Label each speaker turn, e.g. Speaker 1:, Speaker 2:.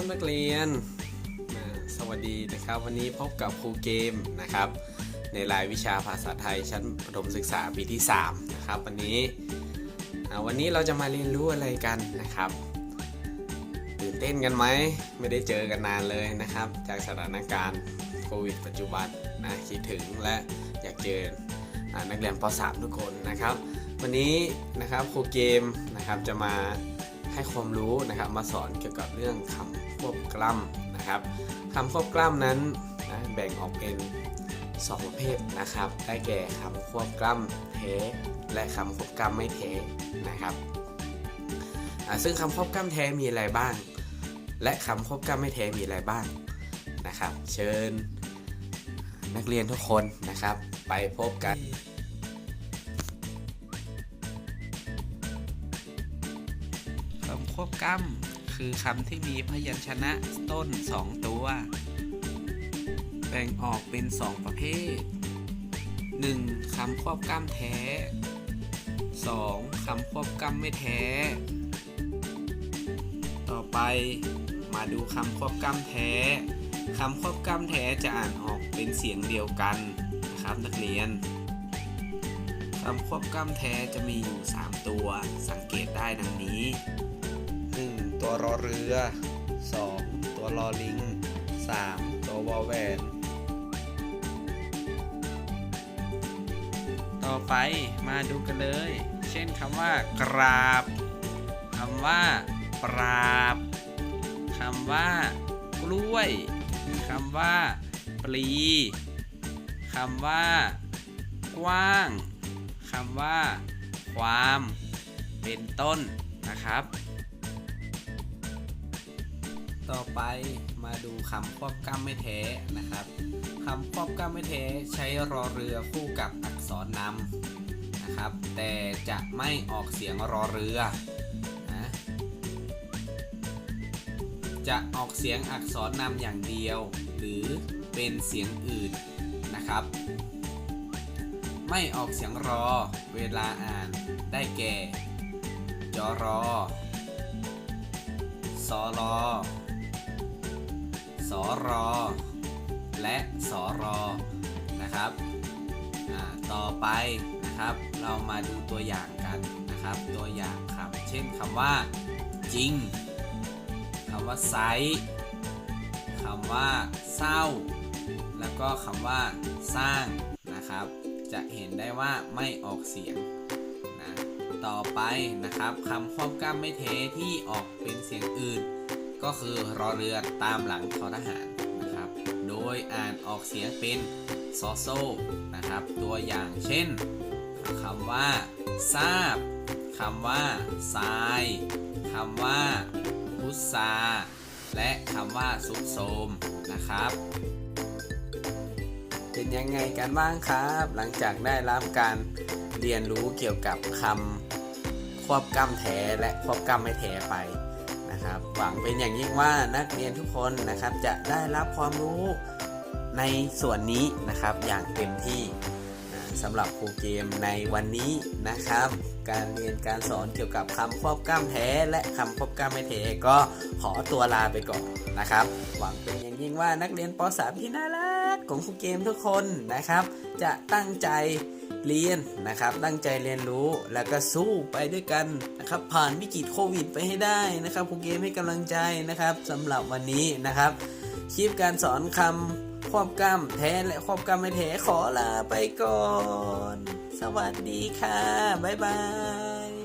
Speaker 1: บนักเรียน สวัสดีนะครับวันนี้พบกับครูเกมนะครับ ในรายวิชาภาษาไทยชั้นประถมศึกษาปีที่ 3 นะครับวันนี้วันนี้เราจะมาเรียนรู้อะไรกันนะครับตื่นเต้นกันไหมไม่ได้เจอกันนานเลยนะครับ จากสถานการณ์โควิดปัจจุบันนะคิดถึงและอยากเจอนักเรียนป .3 ทุกคนนะครับ วันนี้นะครับครูเกมนะครับจะมาให้ความรู้นะครับมาสอนเกี่ยวกับเรื่องคำ ควบกล้ำนะครับคำควบกล้ำนั้นนะแบ่งออกเป็น 2 ประเภทนะครับ ได้แก่คำควบกล้ำแท้และคำควบกล้ำไม่แท้นะครับซึ่งคำควบกล้ำแท้มีอะไรบ้าง และคำควบกล้ำไม่แท้มีอะไรบ้างนะครับ เชิญนักเรียนทุกคนนะครับ ไปพบกัน
Speaker 2: คำควบกล้ำ คือคำที่มีพยัญชนะต้นสองตัว แบ่งออกเป็นสองประเภท 1. คำควบกล้ำแท้ 2. คำควบกล้ำไม่แท้ ต่อไปมาดูคำควบกล้ำแท้คำควบกล้ำแท้จะอ่านออกเป็นเสียงเดียวกันนะครับนักเรียนคำควบกล้ำแท้จะมีอยู่ 3 ตัว สังเกตได้ดังนี้ 1. ตัวรอเรือ 2. ตัวรอลิง 3. ตัววอแวน ต่อไปมาดูกันเลย เช่นคำว่ากราบคำว่า ปราบคำว่ากล้วยคำว่า ปลีคำว่า กว้างคำว่า ความ เป็นต้นนะครับ
Speaker 1: ต่อไปมาดูคำควบกล้ำไม่แท้นะครับคำควบกล้ำไม่แท้ใช้รอเรือคู่กับอักษรนำนะครับ แต่จะไม่ออกเสียงรอเรือนะจะออกเสียงอักษรนำอย่างเดียว หรือเป็นเสียงอื่นนะครับ ไม่ออกเสียงรอเวลาอ่านได้แก่จรอสอรอ สอรอและสอรอนะครับต่อไปนะครับ เรามาดูตัวอย่างกันนะครับ ตัวอย่างคำเช่นคำว่า จริงคำว่าไซคำว่าเศร้า แล้วก็คำว่าสร้างนะครับ จะเห็นได้ว่าไม่ออกเสียงนะต่อไปนะครับคำควบกล้ำไม่เทที่ออกเป็นเสียงอื่น ก็คือรอเรือตามหลังทอทหารนะครับ โดยอ่านออกเสียงเป็นซอโซนะครับ ตัวอย่างเช่นคำว่าทราบคำว่าทรายคำว่าพุทราและคำว่าซุกโซมนะครับ เป็นยังไงกันบ้างครับ หลังจากได้รับการเรียนรู้เกี่ยวกับคำควบกล้ำแท้และควบกล้ำไม่แท้ไป นะครับ หวังเป็นอย่างยิ่งว่านักเรียนทุกคนนะครับจะได้รับความรู้ในส่วนนี้นะครับอย่างเต็มที่ สำหรับครูเกมในวันนี้นะครับ การเรียนการสอนเกี่ยวกับคำควบกล้ำแท้และคำควบกล้ำไม่แท้ก็ขอตัวลาไปก่อนนะครับ หวังเป็นอย่างยิ่งว่านักเรียนป .3 ที่น่ารักของครูเกมทุกคนนะครับ จะตั้งใจเรียนนะครับ ตั้งใจเรียนรู้แล้วก็สู้ไปด้วยกันนะครับ ผ่านวิกฤตโควิดไปให้ได้นะครับครูเกมให้กำลังใจนะครับสำหรับวันนี้นะครับคลิปการสอนคำ ควบกรรมแท้และควบกรรมไม่แท้ขอลาไปก่อน สวัสดีค่ะ บ๊ายบาย